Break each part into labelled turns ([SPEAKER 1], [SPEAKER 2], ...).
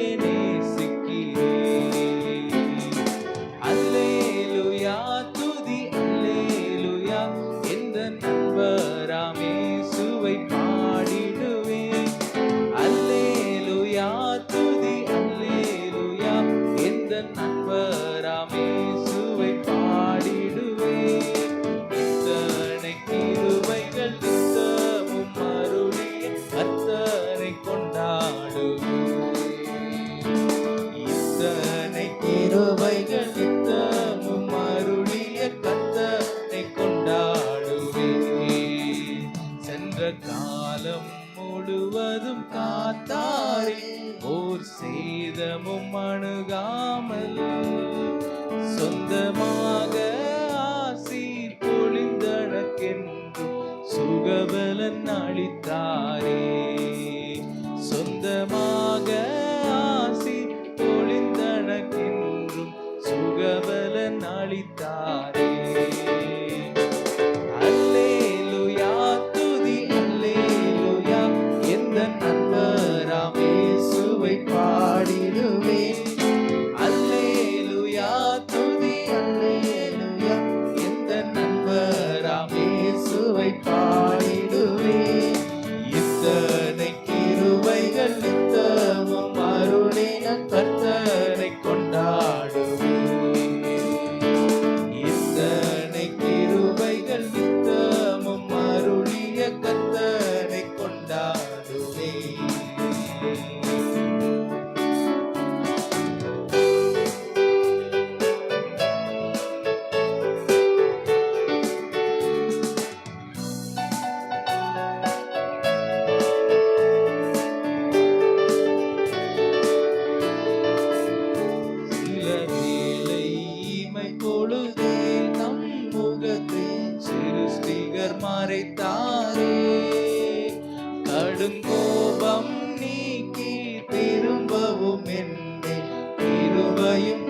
[SPEAKER 1] singing அணுகாமல் சொந்தமாக ஆசி பொழிந்தனக்கென்று சுகபலன் அளித்தாரே. சொந்தமாக ஆசி பொழிந்தனக்கென்றும் சுகபலன் அளித்தாரே. கிருபையும்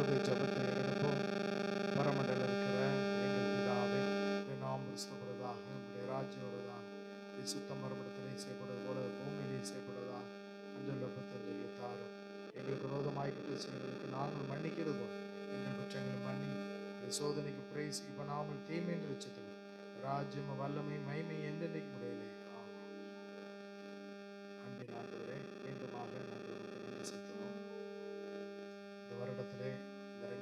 [SPEAKER 2] ஒரு ஜபத்தை எடுப்போம் பரமண்டல இருக்கிற எங்கள் பிதாவே நாம் கிறிஸ்தவரதாக உடைய ராஜ்யம் வருவதாக உடைய சுத்தம் மரமண்டத்திலே செய்யப்படுவது போல பூமியிலே செய்யப்படுவதாக அஞ்சல் லபத்தில் தாரும் எங்களுக்கு விரோதமாய் குற்றம் செய்வதற்கு நாங்கள் மன்னிக்கிறதோ எங்கள் குற்றங்களை மன்னி சோதனைக்கு சோதனைக்கு இப்போ பண்ணாமல் தீமை என்று வச்சது ராஜ்யம் வல்லமை மைமை என்றென்றைக்கு முடியலை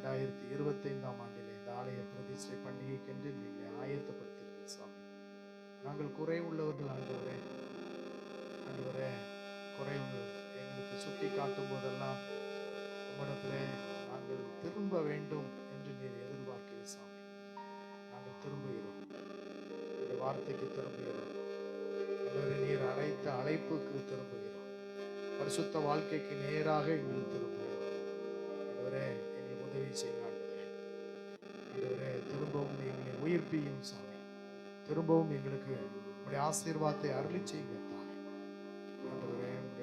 [SPEAKER 2] ரெண்டாயிரத்தி இருபத்தைந்தாம் ஆண்டிலே இந்த ஆலய பிரதிஷ்டை பண்டிகைக்கென்று நீங்கள் ஆயத்தப்படுத்தியிருக்கீங்க சுவாமி. நாங்கள் குறை உள்ளவர்கள் ஆண்டவரே ஆண்டவரே குறை எங்களுக்கு சுட்டி காட்டும் போதெல்லாம் உம்மிடத்திலே நாங்கள் திரும்ப வேண்டும் என்று நீர் எதிர்பார்க்கிறீர் சுவாமி. நாங்கள் திரும்புகிறோம். இந்த வார்த்தைக்கு திரும்புகிறோம். ஆண்டவரே நீர் அழைத்த அழைப்புக்கு திரும்புகிறோம். பரிசுத்த வாழ்க்கைக்கு நேராக எங்களுக்கு திரும்புகிறோம். ஆண்டவரே எங்களுக்கு உதவி திரும்பவும் எங்களை உயிர்ப்பியும் சாமி. திரும்பவும் எங்களுக்கு உடைய ஆசீர்வாதத்தை அருளி செய்யுங்க தாய்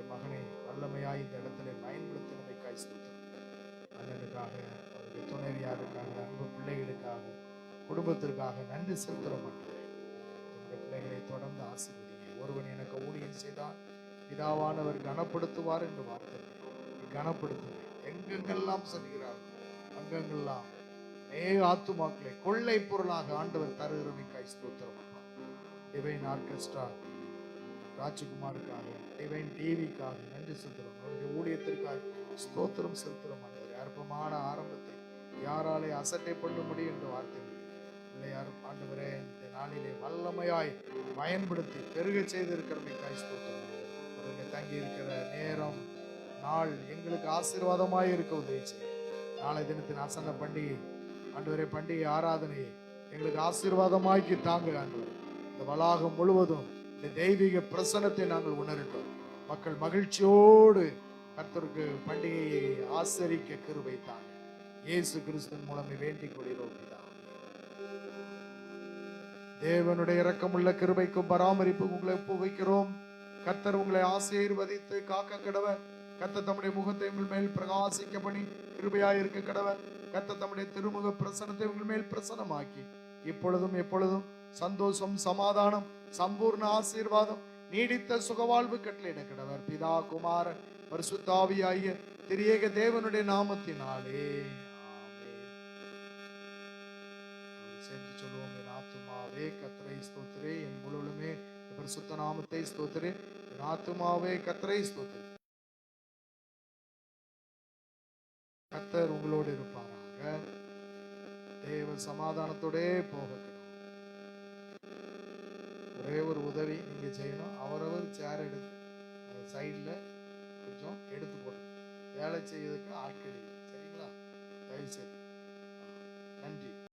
[SPEAKER 2] மகனை வல்லமையாய் இந்த இடத்துல பயன்படுத்தினதை காய்ஸ்தோத்திரம் அண்ணனுக்காக அவருடைய துணைவியாருக்காக அன்பு பிள்ளைகளுக்காக குடும்பத்திற்காக நன்றி செலுத்த மாட்டேன் உங்களுடைய பிள்ளைகளை தொடர்ந்து ஆசீர்வதிங்க ஒருவன் எனக்கு ஊழியம் செய்தால் பிதாவானவர் கனப்படுத்துவார் என்று வார்த்தை. கனப்படுத்துவேன் எங்கெங்கெல்லாம் செல்கிறார்கள் அங்கங்கள்லாம் அநேக ஆத்துமாக்களை கொள்ளை பொருளாக ஆண்டவர் தருகிறமைக்காய் ஸ்தோத்திரம். டிவைன் ஆர்கெஸ்ட்ரா ராஜ்குமாருக்காக டிவைன் டிவிக்காக நன்றி செலுத்துகிறோம். அவருடைய ஊழியத்திற்காக ஸ்தோத்திரம் செலுத்துகிறோம் ஆண்டவர். அற்பமான ஆரம்பத்தை யாராலே அசட்டை பண்ணும்படி என்று வார்த்தை பிள்ளையார் ஆண்டவரே இந்த நாளிலே வல்லமையாய் பயன்படுத்தி பெருக செய்திருக்கிறமைக்காய் ஸ்தோத்திரம். அவருங்க தங்கி இருக்கிற நேரம் நாள் எங்களுக்கு ஆசீர்வாதமாய் இருக்க உதவி செய்யும். நாளை தினத்தின் அசன பண்டிகை. ஆண்டவரே பண்டிகை ஆராதனையை எங்களுக்கு ஆசீர்வாதமாக்கி தாங்க ஆண்டவர். இந்த வளாகம் முழுவதும் இந்த தெய்வீக பிரசனத்தை நாங்கள் உணரட்டும் மக்கள் மகிழ்ச்சியோடு கர்த்தருக்கு பண்டிகையை ஆசரிக்க கிருபை தாங்க. இயேசு கிறிஸ்துவின் மூலமே வேண்டிக் கொள்கிறோம் தேவனுடைய இரக்கமுள்ள கிருபைக்கும் பராமரிப்புக்கும் உங்களை ஒப்புவிக்கிறோம். கர்த்தர் உங்களை ஆசீர்வதித்து காக்க கடவ கத்த தம்முடைய முகத்தை உங்கள் மேல் பிரகாசிக்க பண்ணி இருக்க கடவ கத்த தம்முடைய திருமுக பிரசனத்தை உங்கள் மேல் பிரசனமாக்கி இப்பொழுதும் எப்பொழுதும் சந்தோஷம் சமாதானம் சம்பூர்ண ஆசீர்வாதம் நீடித்த சுகவாழ்வு கட்டளையிட கடவர். பிதா குமாரன் பரிசுத்தாவியாகிய திரியேக தேவனுடைய நாமத்தினாலே. ஆமென். சேர்ந்து சொல்லுவோம் என் ஆத்துமாவே கத்திரை ஸ்தோத்திரே. என் முழுவதுமே பரிசுத்த நாமத்தை ஸ்தோத்திரே. என் ஆத்துமாவே கத்திரை ஸ்தோத்திரே. கத்தர் உங்களோடு இருப்பாராக. தேவ சமாதானத்தோடே போக ஒரே ஒரு உதவி நீங்க செய்யணும். அவரவர் சேர் எடுத்து அந்த சைடில் கொஞ்சம் எடுத்து போடணும் வேலை செய்யறதுக்கு ஆட்கள் சரிங்களா? தயவு செய்து.